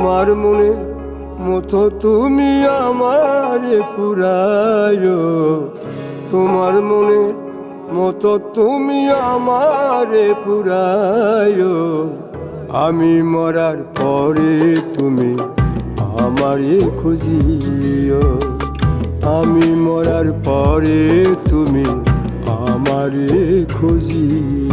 তোমার মনে মতো তুমি আমারে পুরায় তোমার মনে মতো তুমি আমারে পুরায় আমি মরার পরে তুমি আমারে খুঁজিও। আমি মরার পরে তুমি আমারে খুঁজিও।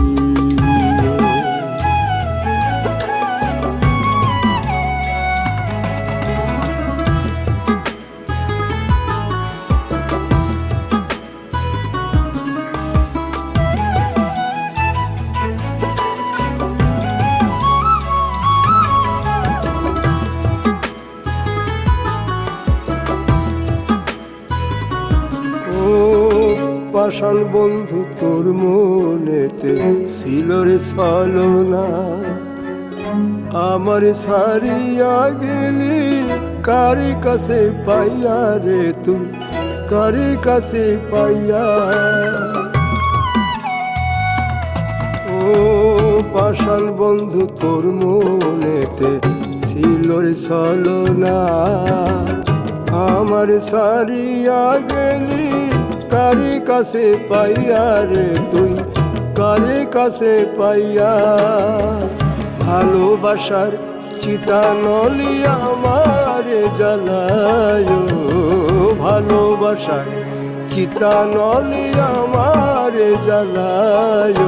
পাষাণ বন্ধু তোর মনেতে ছিল রে ছলনা। আমার সারিয়া গেলি কারি কাছে পাইয়া রে তুই? কারি কাছে পাইয়া? ও পাষাণ বন্ধু তোর মনেতে ছিল রে ছলনা। আমার সারিয়া গেলি কারি কাছে পাইয়া রে তুই? কারি কাছে পাইয়া? ভালোবাসার চিতা নলি আমারে জ্বালায় ভালোবাসার চিতা নলি আমারে জ্বালায়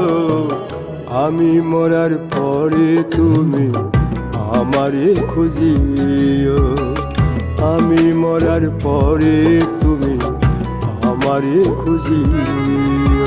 আমি মরার পরে তুমি আমারে খুঁজিও। আমি মরার পরে তুমি আমারে খুঁজিও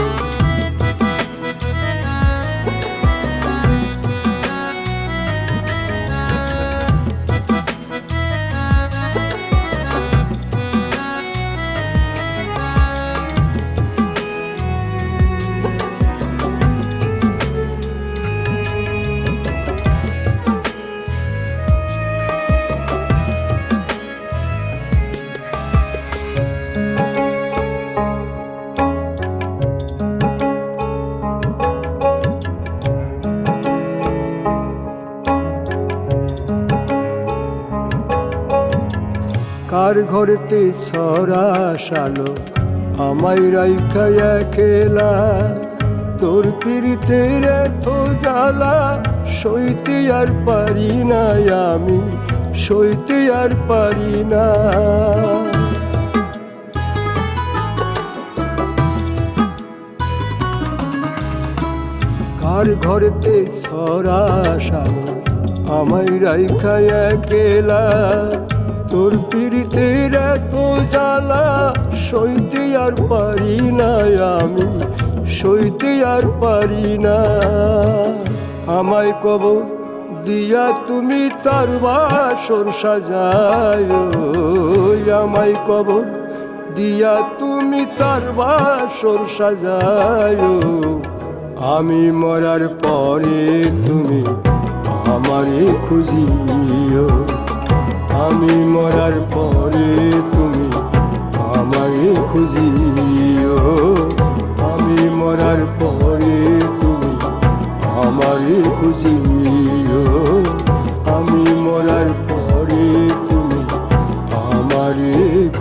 কার ঘরেতে সরা সালো আমায় রাইখা খেলা তোর পিড়িতের এত জ্বালা, সইতে আর পারি না আমি, সইতে আর পারি না। কার ঘরেতে সরা সালো আমায় রাইখায়া গেলা তোর পিড়িতের এত জ্বালা, সইতে আর পারি না আমি, সইতে আর পারি না। আমায় কব দিয়া তুমি তার বাসর সাজায় আমায় কবর দিয়া তুমি তার বাসর সাজায় আমি মরার পরে তুমি আমারে খুঁজিও।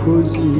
cozy.